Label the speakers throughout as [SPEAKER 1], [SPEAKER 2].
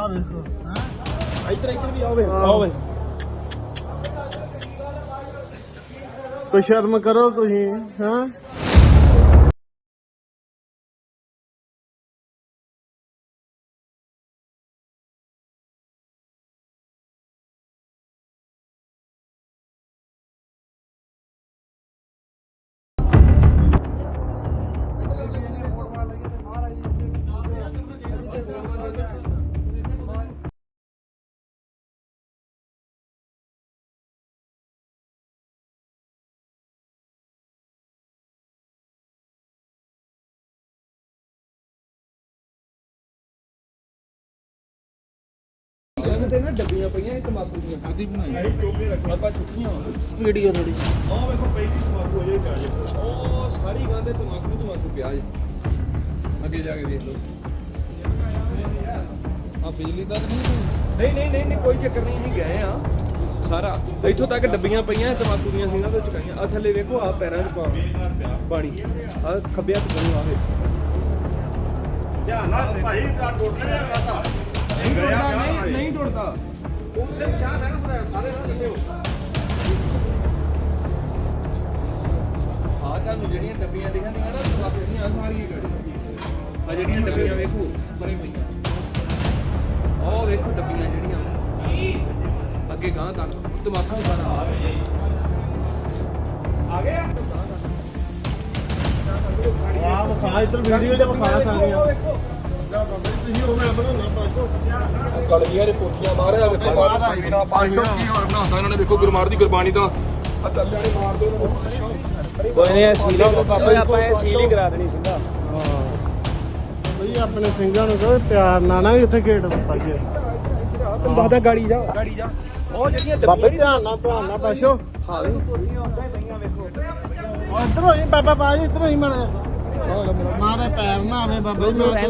[SPEAKER 1] ਆ ਵੇਖੋ ਹਾਂ
[SPEAKER 2] ਇੱਧਰ ਇੱਧਰ ਵੀ ਆਵੇ ਆਵੇ
[SPEAKER 1] ਕੋਈ ਸ਼ਰਮ ਕਰੋ ਤੁਸੀਂ ਹਾਂ?
[SPEAKER 2] ਨਾ ਡੱਬੀਆਂ ਪਈਆਂ ਇਹ ਤਮਾਕੂ ਦੀਆਂ। ਆਦੀ ਬਣਾਈ। ਆਪਾਂ ਚੁੱਕੀਆਂ
[SPEAKER 1] ਵੀਡੀਓ ਥੋੜੀ
[SPEAKER 2] ਆਹ ਵੇਖੋ ਦੀ ਤਮਾਕੂ ਜੇ ਪਿਆ ਉਹ ਸਾਰੀ ਗਾਂ ਤੇ ਤਮਾਕੂ ਤਮਾਕੂ ਪਿਆ ਜੇ। ਅੱਗੇ ਜਾ ਕੇ ਦੇਖ ਲਓ। ਆ ਬਿਜਲੀ ਦਾ ਤਾਂ ਨਹੀਂ ਨਹੀਂ ਨਹੀਂ ਨਹੀਂ ਨਹੀਂ ਕੋਈ ਚੱਕਰ ਨਹੀਂ ਅਸੀਂ ਗਏ ਆ। ਸਾਰਾ। ਇੱਥੋਂ ਤੱਕ ਡੱਬੀਆਂ ਪਈਆਂ ਤਮਾਕੂ ਦੀਆਂ ਸਿੰਘਾਂ ਤੋਂ ਚੁਕਾਈਆਂ। ਆ ਥੱਲੇ ਵੇਖੋ ਆ ਪੈਰਾਂ 'ਚ ਪਾ- ਪਾਣੀ। ਆ ਖੱਬੇ ਹੱਥ ਨੂੰ ਆਵੇ
[SPEAKER 3] ਧਿਆਨ ਨਾਲ ਭਾਈ ਦਾ ਟੋਟਲ ਕਰਦਾ
[SPEAKER 2] ਨਹੀਂ ਟੁੱਟਦਾ ਨਹੀਂ ਨਹੀਂ ਟੁੱਟਦਾ।
[SPEAKER 3] ਉਸੇ ਚਾਹ ਰਹਿਣਾ ਪਰ ਸਾਰੇ ਨਾਲ ਇਕੱਠੇ ਹੋ
[SPEAKER 2] ਆ ਤੁਹਾਨੂੰ ਜਿਹੜੀਆਂ ਡੱਬੀਆਂ ਦਿਖਾਂ ਦੀਆਂ ਨਾ ਆਹ ਸਾਰੀਆਂ ਗੜੀਆਂ। ਆ ਜਿਹੜੀਆਂ ਡੱਬੀਆਂ ਵੇਖੋ ਪਰੇ ਪਈਆਂ ਉਹ ਵੇਖੋ ਡੱਬੀਆਂ ਜਿਹੜੀਆਂ। ਅੱਗੇ ਗਾਂ ਤੱਕ ਤਮਾਕੂ ਸਾਰਾ
[SPEAKER 3] ਆ ਗਏ
[SPEAKER 1] ਆ ਵਿਖਾ ਇੱਧਰ ਵੀਡੀਓ ਚ ਵਿਖਾ ਸਕਦੇ ਆ
[SPEAKER 2] ਵੇਖੋ।
[SPEAKER 1] ਤੁਸੀਂ ਉਹ ਮੈਂ ਬਣਾਉਣਾ ਪਾਸੋ
[SPEAKER 2] ਕਲਗੀਆਂ ਦੇ ਪੋਥੀਆਂ ਮਾਰਿਆ ਵੇਖੋ ਬਾਹਰ ਨਾ 500 ਕੀ ਹੋਰ ਬਣਾਉਂਦਾ ਇਹਨਾਂ ਨੇ ਵੇਖੋ ਗੁਰਮਾਰ ਦੀ ਗੁਰਬਾਣੀ ਦਾ। ਆ ਕੱਲੇ ਵਾਲੇ ਮਾਰਦੇ ਉਹਨਾਂ
[SPEAKER 4] ਕੋਈ ਨਹੀਂ ਸੀਲੀ ਬਾਬਾ ਆਪਾਂ ਇਹ ਸੀਲੀ ਕਰਾ ਦੇਣੀ ਸਿੱਧਾ
[SPEAKER 1] ਬਈ ਆਪਣੇ ਸਿੰਘਾਂ ਨੂੰ ਕਹੋ ਪਿਆਰ ਨਾਲ ਨਾ ਇੱਥੇ ਗੇਟ ਪਾਈਏ।
[SPEAKER 2] ਨੂੰ ਬਾਦਾ ਗਾੜੀ ਜਾ। ਗਾੜੀ ਜਾ। ਉਹ ਜਿਹੜੀਆਂ
[SPEAKER 1] ਬਾਬੇ ਧਿਆਨ ਨਾਲ ਧਿਆਨ ਨਾਲ ਪਾਸ਼ੋ
[SPEAKER 2] ਹਾਂ
[SPEAKER 1] ਇੱਧਰੋਂ ਹੀ ਬਾਬਾ ਬਾਜੀ ਇੱਧਰੋਂ ਹੀ ਮਣ ਮਾਰੇ ਪੈਰ ਨਾ ਆਵੇ ਬਾਬਾ ਜੀ ਮੈਂ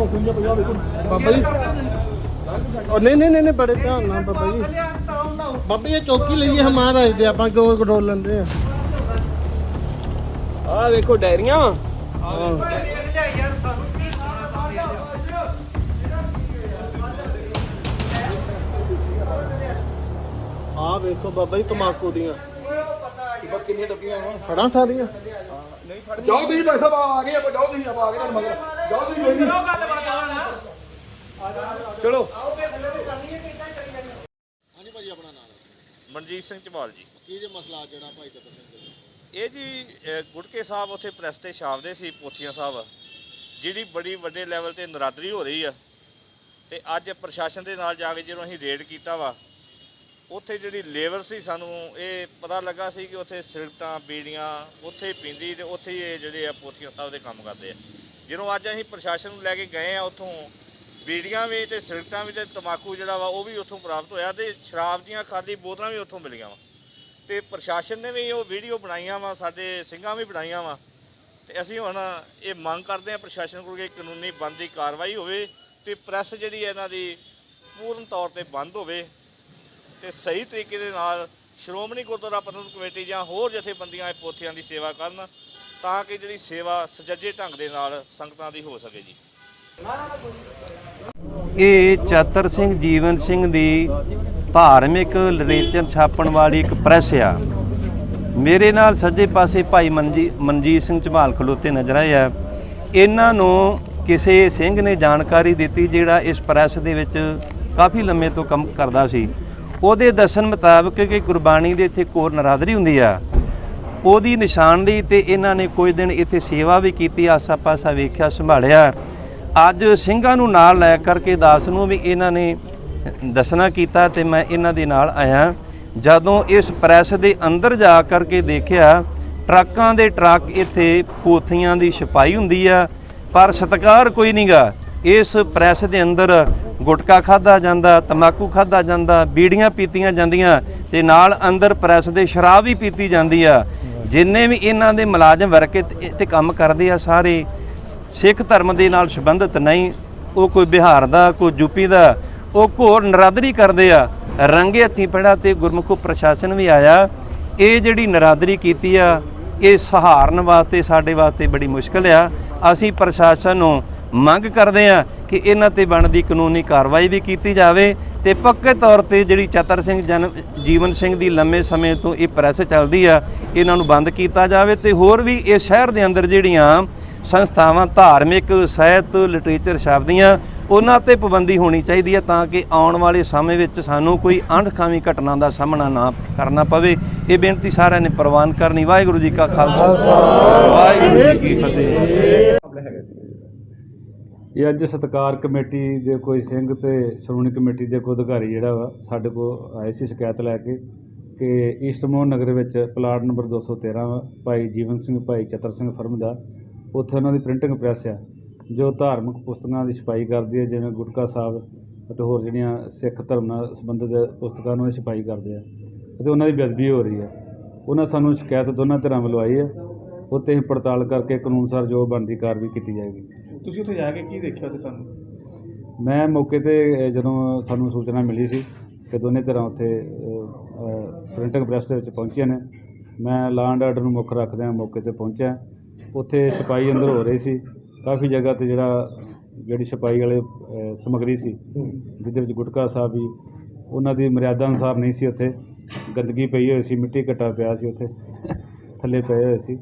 [SPEAKER 1] ਤਮਾਕੂ ਬਾਬਾ ਜੀ। ਆਪਾਂ ਕੰਟਰੋਲ ਲੈਂਦੇ ਆ?
[SPEAKER 2] ਆ ਵੇਖੋ ਡਾਇਰੀਆਂ
[SPEAKER 1] ਆ ਵੇਖੋ ਬਾਬਾ ਜੀ ਤਮਾਕੂ ਦੀਆਂ।
[SPEAKER 2] ਕਿੰਨੀਆਂ ਡੱਬੀਆਂ ਵਾ
[SPEAKER 1] ਫੜਾਂ ਸਾਰੀਆਂ।
[SPEAKER 2] ਜਾਓ ਤੁਸੀਂ ਭਾਈ ਸਾਹਿਬ ਆ ਗਏ ਆਪਾਂ ਜਾਓ ਤੁਸੀਂ ਆਪਾਂ ਆ ਗਏ ਤੁਹਾਡੇ ਮਗਰ। ਜਾਓ ਤੁਸੀਂ ਕੋਈ ਨਹੀਂ। ਚਲੋ।
[SPEAKER 3] ਹਾਂਜੀ ਭਾਜੀ ਆਪਣਾ ਨਾਮ।
[SPEAKER 5] ਮਨਜੀਤ ਸਿੰਘ ਝਬਾਲ ਜੀ।
[SPEAKER 3] ਕੀ ਜੇ ਮਸਲਾ ਜਿਹੜਾ ਭਾਈ ਸਿੰਘ ਜੀ
[SPEAKER 5] ਇਹ ਜੀ ਗੁਟਕੇ ਸਾਹਿਬ ਉੱਥੇ ਪ੍ਰੈਸ ਤੇ ਛਾਪਦੇ ਸੀ ਪੋਥੀਆਂ ਸਾਹਿਬ। ਜਿਹੜੀ ਬੜੀ ਵੱਡੇ ਲੈਵਲ ਤੇ ਨਰਾਦਰੀ ਹੋ ਰਹੀ ਆ। ਤੇ ਅੱਜ ਪ੍ਰਸ਼ਾਸਨ ਦੇ ਨਾਲ ਜਾ ਕੇ ਜਦੋਂ ਅਸੀਂ ਰੇਡ ਕੀਤਾ ਵਾ ਉੱਥੇ ਜਿਹੜੀ ਲੇਬਰ ਸੀ ਸਾਨੂੰ, ਇਹ ਪਤਾ ਲੱਗਾ ਸੀ ਕਿ ਉੱਥੇ ਸਿਗਰਟਾਂ ਬੀੜੀਆਂ ਉੱਥੇ ਹੀ ਪੀਂਦੀ ਤੇ ਉੱਥੇ ਹੀ ਇਹ ਜਿਹੜੇ ਆ ਪੋਥੀਆਂ ਸਾਹਿਬ ਦੇ ਕੰਮ ਕਰਦੇ ਆ। ਜਦੋਂ ਅੱਜ ਅਸੀਂ ਪ੍ਰਸ਼ਾਸਨ ਨੂੰ ਲੈ ਕੇ ਗਏ ਆ ਉੱਥੋਂ, ਬੀੜੀਆਂ ਵੀ ਤੇ ਸਿਗਰਟਾਂ ਵੀ ਤੇ ਤਮਾਕੂ ਜਿਹੜਾ ਵਾ ਉਹ ਵੀ ਉੱਥੋਂ ਪ੍ਰਾਪਤ ਹੋਇਆ ਤੇ ਸ਼ਰਾਬ ਦੀਆਂ ਖਾਲੀ ਬੋਤਲਾਂ ਵੀ ਉੱਥੋਂ ਮਿਲੀਆਂ ਵਾ। ਤੇ ਪ੍ਰਸ਼ਾਸਨ ਨੇ ਵੀ ਉਹ ਵੀਡੀਓ ਬਣਾਈਆਂ ਵਾ, ਸਾਡੇ ਸਿੰਘਾਂ ਵੀ ਬਣਾਈਆਂ ਵਾ। ਤੇ ਅਸੀਂ ਹੁਣ ਇਹ ਮੰਗ ਕਰਦੇ ਹਾਂ ਪ੍ਰਸ਼ਾਸਨ ਕੋਲ ਕਿ ਕਾਨੂੰਨੀ ਬੰਦੀ ਕਾਰਵਾਈ ਹੋਵੇ ਤੇ ਪ੍ਰੈਸ ਜਿਹੜੀ ਹੈ ਇਹਨਾਂ ਦੀ ਪੂਰਨ ਤੌਰ ਤੇ ਬੰਦ ਹੋਵੇ। ਤੇ ਸਹੀ ਤਰੀਕੇ ਦੇ ਨਾਲ ਸ਼੍ਰੋਮਣੀ ਗੁਰਦੁਆਰਾ ਪ੍ਰਬੰਧਕ ਕਮੇਟੀ ਜਾਂ ਹੋਰ ਜਥੇਬੰਦੀਆਂ ਇਹ ਪੋਥੀਆਂ ਦੀ ਸੇਵਾ ਕਰਨ ਤਾਂ ਕਿ ਜਿਹੜੀ ਸੇਵਾ ਸੁਚੱਜੇ ਢੰਗ ਦੇ ਨਾਲ ਸੰਗਤਾਂ ਦੀ ਹੋ ਸਕੇ ਜੀ।
[SPEAKER 4] ਇਹ ਚਾਤਰ ਸਿੰਘ ਜੀਵਨ ਸਿੰਘ ਦੀ ਧਾਰਮਿਕ ਲਿਟਰੇਚਰ ਛਾਪਣ ਵਾਲੀ ਇੱਕ ਪ੍ਰੈਸ ਆ। ਮੇਰੇ ਨਾਲ ਸੱਜੇ ਪਾਸੇ ਭਾਈ ਮਨਜੀ ਮਨਜੀਤ ਸਿੰਘ ਝਮਾਲ ਖਲੋਤੇ ਨਜ਼ਰ ਆਏ ਆ। ਇਹਨਾਂ ਨੂੰ ਕਿਸੇ ਸਿੰਘ ਨੇ ਜਾਣਕਾਰੀ ਦਿੱਤੀ ਜਿਹੜਾ ਇਸ ਪ੍ਰੈਸ ਦੇ ਵਿੱਚ ਕਾਫੀ ਲੰਮੇ ਤੋਂ ਕੰਮ ਕਰਦਾ ਸੀ। ਉਹਦੇ ਦੱਸਣ ਮੁਤਾਬਕ ਕਿ ਗੁਰਬਾਣੀ ਦੇ ਇੱਥੇ ਕੋਰ ਨਰਾਦਰੀ ਹੁੰਦੀ ਆ। ਉਹਦੀ ਨਿਸ਼ਾਨਦੇਹੀ ਤੇ ਇਹਨਾਂ ਨੇ ਕੁਝ ਦਿਨ ਇੱਥੇ ਸੇਵਾ ਵੀ ਕੀਤੀ ਆਸਾ ਪਾਸਾ ਵੇਖਿਆ, ਸੰਭਾਲਿਆ। ਅੱਜ ਸਿੰਘਾਂ ਨੂੰ ਨਾਲ ਲੈ ਕਰਕੇ ਦਾਸ ਨੂੰ ਵੀ ਇਹਨਾਂ ਨੇ ਦੱਸਣਾ ਕੀਤਾ ਤੇ ਮੈਂ ਇਹਨਾਂ ਦੇ ਨਾਲ ਆਇਆ। ਜਦੋਂ ਇਸ ਪ੍ਰੈਸ ਦੇ ਅੰਦਰ ਜਾ ਕਰਕੇ ਦੇਖਿਆ, ਟਰੱਕਾਂ ਦੇ ਟਰੱਕ ਇੱਥੇ ਪੋਥੀਆਂ ਦੀ ਛਪਾਈ ਹੁੰਦੀ ਆ, ਪਰ ਸਤਕਾਰ ਕੋਈ ਨਹੀਂਗਾ ਇਸ ਪ੍ਰੈਸ ਦੇ ਅੰਦਰ ਗੁਟਕਾ ਖਾਦਾ ਜਾਂਦਾ ਤਮਾਕੂ ਖਾਦਾ ਜਾਂਦਾ, ਬੀੜੀਆਂ ਪੀਤੀਆਂ ਜਾਂਦੀਆਂ ਤੇ ਨਾਲ ਅੰਦਰ ਪ੍ਰੈਸ ਦੇ ਸ਼ਰਾਬ ਵੀ ਪੀਤੀ ਜਾਂਦੀ ਆ। ਜਿੰਨੇ ਵੀ ਇਹਨਾਂ ਦੇ ਮੁਲਾਜ਼ਮ ਵਰਗ ਇੱਥੇ ਕੰਮ ਕਰਦੇ ਆ ਸਾਰੇ, ਸਿੱਖ ਧਰਮ ਦੇ ਨਾਲ ਸੰਬੰਧਿਤ ਨਹੀਂ, ਉਹ ਕੋਈ ਬਿਹਾਰ ਦਾ, ਕੋਈ ਯੂਪੀ ਦਾ, ਉਹ ਘੋਰ ਨਰਾਦਰੀ ਕਰਦੇ ਆ। ਰੰਗੇ ਹੱਥੀਂ ਪੜਾ ਤੇ ਗੁਰਮੁਖ ਪ੍ਰਸ਼ਾਸਨ ਵੀ ਆਇਆ। ਇਹ ਜਿਹੜੀ ਨਰਾਦਰੀ ਕੀਤੀ ਆ, ਇਹ ਸਹਾਰਨ ਵਾਸਤੇ, ਸਾਡੇ ਵਾਸਤੇ ਬੜੀ ਮੁਸ਼ਕਲ ਆ। ਅਸੀਂ ਪ੍ਰਸ਼ਾਸਨ ਨੂੰ ਮੰਗ ਕਰਦੇ ਆ ਕਿ ਇਹਨਾਂ ਤੇ ਬਣਦੀ ਕਾਨੂੰਨੀ ਕਾਰਵਾਈ ਵੀ ਕੀਤੀ ਜਾਵੇ ਤੇ ਪੱਕੇ ਤੌਰ ਤੇ ਜਿਹੜੀ ਚਤਰ ਸਿੰਘ ਜਨ ਜੀਵਨ ਸਿੰਘ ਦੀ ਲੰਮੇ ਸਮੇਂ ਤੋਂ ਇਹ ਪ੍ਰੈਸ ਚੱਲਦੀ ਆ, ਇਹਨਾਂ ਨੂੰ ਬੰਦ ਕੀਤਾ ਜਾਵੇ ਤੇ ਹੋਰ ਵੀ ਇਹ ਸ਼ਹਿਰ ਦੇ ਅੰਦਰ ਜਿਹੜੀਆਂ ਸੰਸਥਾਵਾਂ ਧਾਰਮਿਕ, ਸਾਹਿਤ ਲਿਟਰੇਚਰ ਛਾਪਦੀਆਂ ਉਹਨਾਂ ਤੇ ਪਾਬੰਦੀ ਹੋਣੀ ਚਾਹੀਦੀ ਹੈ ਤਾਂ ਕਿ ਆਉਣ ਵਾਲੇ ਸਮੇਂ ਵਿੱਚ ਸਾਨੂੰ ਕੋਈ ਅਣਖਾਵੀ ਘਟਨਾ ਦਾ ਸਾਹਮਣਾ ਨਾ ਕਰਨਾ ਪਵੇ। ਇਹ ਬੇਨਤੀ ਸਾਰਿਆਂ ਨੇ ਪ੍ਰਵਾਨ ਕਰਨੀ। ਵਾਹਿਗੁਰੂ ਜੀ ਕਾ ਖਾਲਸਾ। ਵਾਹਿਗੁਰੂ ਜੀ ਕੀ ਫਤਿਹ।
[SPEAKER 6] ਇਹ ਅੱਜ ਸਤਕਾਰ ਕਮੇਟੀ ਦੇ ਕੋਈ ਸਿੰਘ ਤੇ ਸ਼੍ਰੋਮਣੀ ਕਮੇਟੀ ਦੇ ਕੋਈ ਅਧਿਕਾਰੀ ਜਿਹੜਾ ਵਾ ਸਾਡੇ ਕੋਲ ਆਏ ਸੀ ਸ਼ਿਕਾਇਤ ਲੈ ਕੇ ਕਿ ਈਸਟ ਮੋਹਨ ਨਗਰ ਵਿੱਚ ਪਲਾਟ ਨੰਬਰ 213 ਵਾ, ਭਾਈ ਜੀਵਨ ਸਿੰਘ ਭਾਈ ਚਤਰ ਸਿੰਘ ਫਰਮ ਦਾ ਉੱਥੇ ਉਹਨਾਂ ਦੀ ਪ੍ਰਿੰਟਿੰਗ ਪ੍ਰੈਸ ਆ ਜੋ ਧਾਰਮਿਕ ਪੁਸਤਕਾਂ ਦੀ ਛਪਾਈ ਕਰਦੀ ਹੈ ਜਿਵੇਂ ਗੁਟਕਾ ਸਾਹਿਬ ਅਤੇ ਹੋਰ ਜਿਹੜੀਆਂ ਸਿੱਖ ਧਰਮ ਨਾਲ ਸੰਬੰਧਿਤ ਪੁਸਤਕਾਂ ਨੂੰ ਇਹ ਛਪਾਈ ਕਰਦੇ ਆ ਅਤੇ ਉਹਨਾਂ ਦੀ ਬੇਅਦਬੀ ਹੋ ਰਹੀ ਹੈ ਉਹਨਾਂ ਸਾਨੂੰ ਸ਼ਿਕਾਇਤ ਦੋਨਾਂ ਧਿਰਾਂ ਵੱਲੋਂ ਆਈ ਹੈ ਉੱਤੇ ਹੀ ਪੜਤਾਲ ਕਰਕੇ ਕਾਨੂੰਨ ਅਨੁਸਾਰ ਜੋ ਬਣਦੀ ਕਾਰਵਾਈ ਕੀਤੀ ਜਾਏਗੀ।
[SPEAKER 7] ਤੁਸੀਂ ਉੱਥੇ ਜਾ ਕੇ ਕੀ ਦੇਖਿਆ ਤੇ ਤੁਹਾਨੂੰ?
[SPEAKER 6] ਮੈਂ ਮੌਕੇ ਤੇ ਜਦੋਂ ਸਾਨੂੰ ਸੂਚਨਾ ਮਿਲੀ ਸੀ ਕਿ ਦੋਨੇ ਤਰ੍ਹਾਂ ਉੱਥੇ ਪ੍ਰਿੰਟਿੰਗ ਪ੍ਰੈਸ ਦੇ ਵਿੱਚ ਪਹੁੰਚੀਆਂ ਨੇ ਮੈਂ ਲਾਂਡ ਆਰਡਰ ਨੂੰ ਮੁੱਖ ਰੱਖਦਿਆਂ ਮੌਕੇ ਤੇ ਪਹੁੰਚਿਆ। ਉੱਥੇ ਛਪਾਈ ਅੰਦਰ ਹੋ ਰਹੀ ਸੀ। ਕਾਫੀ ਜਗ੍ਹਾ ਤੇ ਜਿਹੜਾ ਜਿਹੜੀ ਛਪਾਈ ਵਾਲੇ ਅ, ਸਮੱਗਰੀ ਸੀ ਜਿਹਦੇ ਵਿੱਚ ਗੁਟਕਾ ਸਾਹਿਬ ਵੀ ਉਹਨਾਂ ਦੀ ਮਰਿਆਦਾ ਅਨੁਸਾਰ ਨਹੀਂ ਸੀ ਉੱਥੇ। ਗੰਦਗੀ ਪਈ ਹੋਈ ਸੀ ਮਿੱਟੀ ਘੱਟਾ ਪਿਆ ਸੀ ਉੱਥੇ ਥੱਲੇ ਪਏ ਹੋਏ ਸੀ।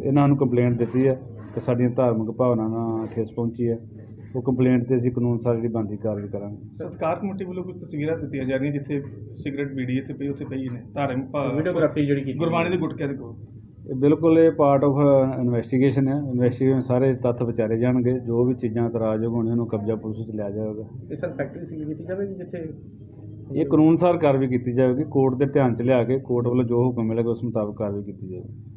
[SPEAKER 6] ਇਹਨਾਂ ਨੂੰ ਕੰਪਲੇਂਟ ਦਿੱਤੀ ਹੈ। ਕਿ ਸਾਡੀਆਂ ਧਾਰਮਿਕ ਭਾਵਨਾਵਾਂ ਠੇਸ ਪਹੁੰਚੀ ਹੈ। ਉਹ ਕੰਪਲੇਂਟ ਤੇ ਅਸੀਂ ਕਾਨੂੰਨ ਸਾਰ ਜਿਹੜੀ ਬਣਦੀ ਕਾਰਵਾਈ ਕਰਾਂਗੇ।
[SPEAKER 7] ਸਰਕਾਰ ਕਮੇਟੀ ਵੱਲੋਂ ਕੁਝ ਤਸਵੀਰਾਂ ਦਿੱਤੀਆਂ ਜਾ ਰਹੀਆਂ ਜਿੱਥੇ ਸਿਗਰਟ ਬੀੜੀ ਇੱਥੇ ਪਈ ਉੱਥੇ ਪਈ ਨੇ। ਧਾਰਮਿਕ ਵੀਡੀਓਗ੍ਰਾਫੀ ਜਿਹੜੀ ਕੀਤੀ ਗੁਰਬਾਣੀ ਦੇ ਗੁਟਕਿਆਂ ਦੇ ਕੋਲ।
[SPEAKER 6] ਇਹ ਬਿਲਕੁਲ ਇਹ ਪਾਰਟ ਆਫ ਇਨਵੈਸਟੀਗੇਸ਼ਨ ਹੈ। ਇਨਵੈਸਟੀਗੇਸ਼ਨ ਸਾਰੇ ਤੱਥ ਵਿਚਾਰੇ ਜਾਣਗੇ। ਜੋ ਵੀ ਚੀਜ਼ਾਂ ਇਤਰਾਜ਼ਯੋਗ ਹੋਣੀਆਂ ਉਹਨੂੰ ਕਬਜ਼ਾ ਪੁਲਿਸ ਵਿੱਚ ਲਿਆ ਜਾਵੇਗਾ।
[SPEAKER 7] ਇਹ ਸਰ ਫੈਕਟਰੀ ਸੀ ਕੀਤੀ ਜਾਵੇਗੀ ਜਿੱਥੇ?
[SPEAKER 6] ਇਹ ਕਾਨੂੰਨ ਸਾਰ ਕਾਰਵਾਈ ਕੀਤੀ ਜਾਵੇਗੀ। ਕੋਰਟ ਦੇ ਧਿਆਨ ਚ ਲਿਆ ਕੇ ਕੋਰਟ ਵੱਲੋਂ ਜੋ ਹੁਕਮ ਮਿਲੇਗਾ ਉਸ ਮੁਤਾਬਕ ਕਾਰਵਾਈ ਕੀਤੀ ਜਾਵੇਗੀ।